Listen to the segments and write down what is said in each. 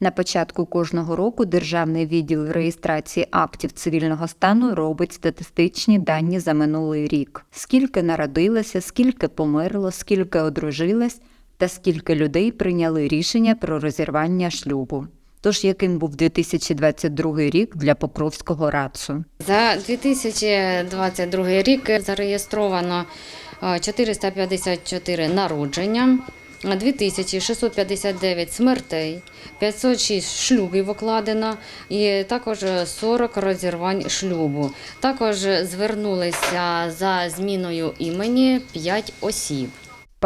На початку кожного року Державний відділ реєстрації актів цивільного стану робить статистичні дані за минулий рік: скільки народилося, скільки померло, скільки одружилось та скільки людей прийняли рішення про розірвання шлюбу. Тож яким був 2022 рік для Покровського РАЦУ? За 2022 рік зареєстровано е, 454 народження, 2659 смертей, 506 шлюбів укладено і також 40 розірвань шлюбу. Також звернулися за зміною імені 5 осіб.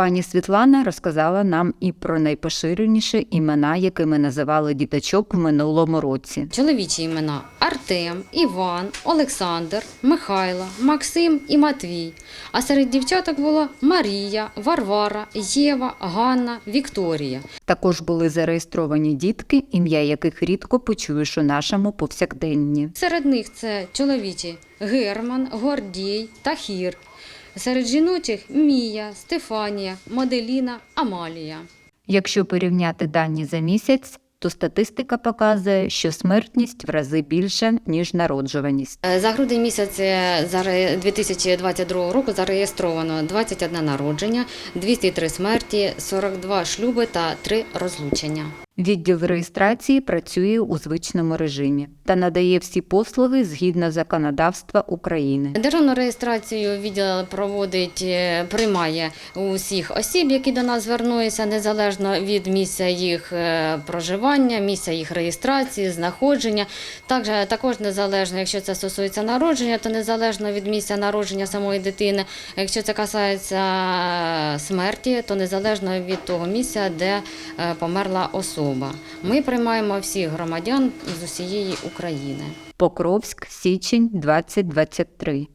Пані Світлана розказала нам і про найпоширеніші імена, якими називали діточок в минулому році. Чоловічі імена Артем, Іван, Олександр, Михайло, Максим і Матвій. А серед дівчаток було Марія, Варвара, Єва, Ганна, Вікторія. Також були зареєстровані дітки, ім'я яких рідко почуєш у нашому повсякденні. Серед них це чоловічі Герман, Гордій, Тахір. Серед жіночих Мія, Стефанія, Моделіна, Амалія. Якщо порівняти дані за місяць, то статистика показує, що смертність в рази більша, ніж народжуваність. Е, За грудень місяць е, 2022 року зареєстровано 21 народження, 203 смерті, 42 шлюби та 3 розлучення. Відділ реєстрації працює у звичному режимі та надає всі послуги згідно законодавства України. Державну реєстрацію відділ проводить, е, приймає усіх осіб, які до нас звернулися, незалежно від місця їх е, проживання, місця їх реєстрації, знаходження. Також, також незалежно, якщо це стосується народження, то незалежно від місця народження самої дитини. Якщо це касається е, смерті, то незалежно від того місця, де е, померла особа. Ми приймаємо всіх громадян з усієї України. Покровськ, січень 2023.